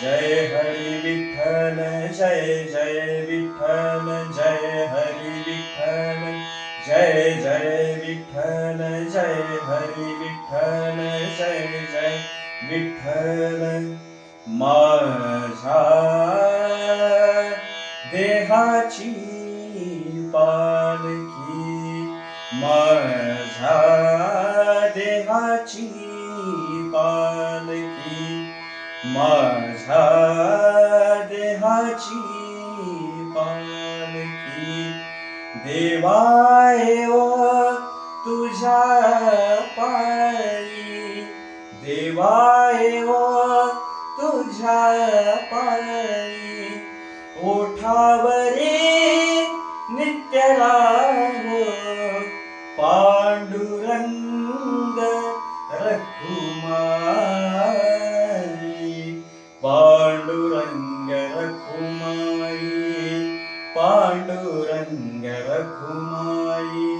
जय हरि विठ्ठल जय जय विठ्ठल जय विठ्ठल जय, हरि विठ्ठल जय जय विठ्ठल। माझ्या देहाची पालखी। माझ्या देहाची पालखी। माझ्या देहाची पालखी। देवाय ओ पायी देवाय ओ तुझ्या पायी ओठावरी नित्य राहो पांडुरंग रखुमाई पांडुरंग रखुमाई पांडुरंग रखुमाई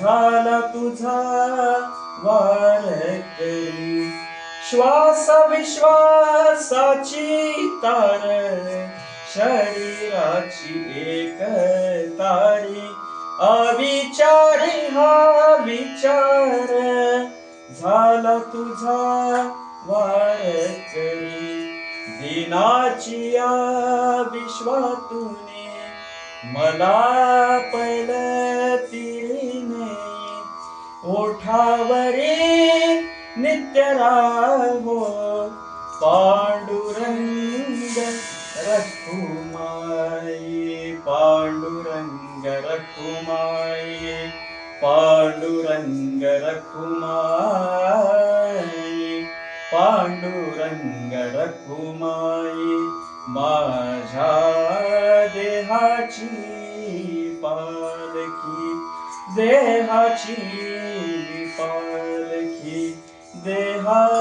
झाला तुझा वारकरी श्वास विश्वासाची तार शरीराची एक तारी. अविचारी हा विचार झाला तुझा वारकरी दिनाची या विश्वातून मला पैल ओठावरी नित्य राहो पांडुरंग रखुमाई पांडुरंग रखुमाई पांडुरंग रखुमाई पांडुरंग रखुमाई माझ्या देहाची पालखी देहाची पालकी देहा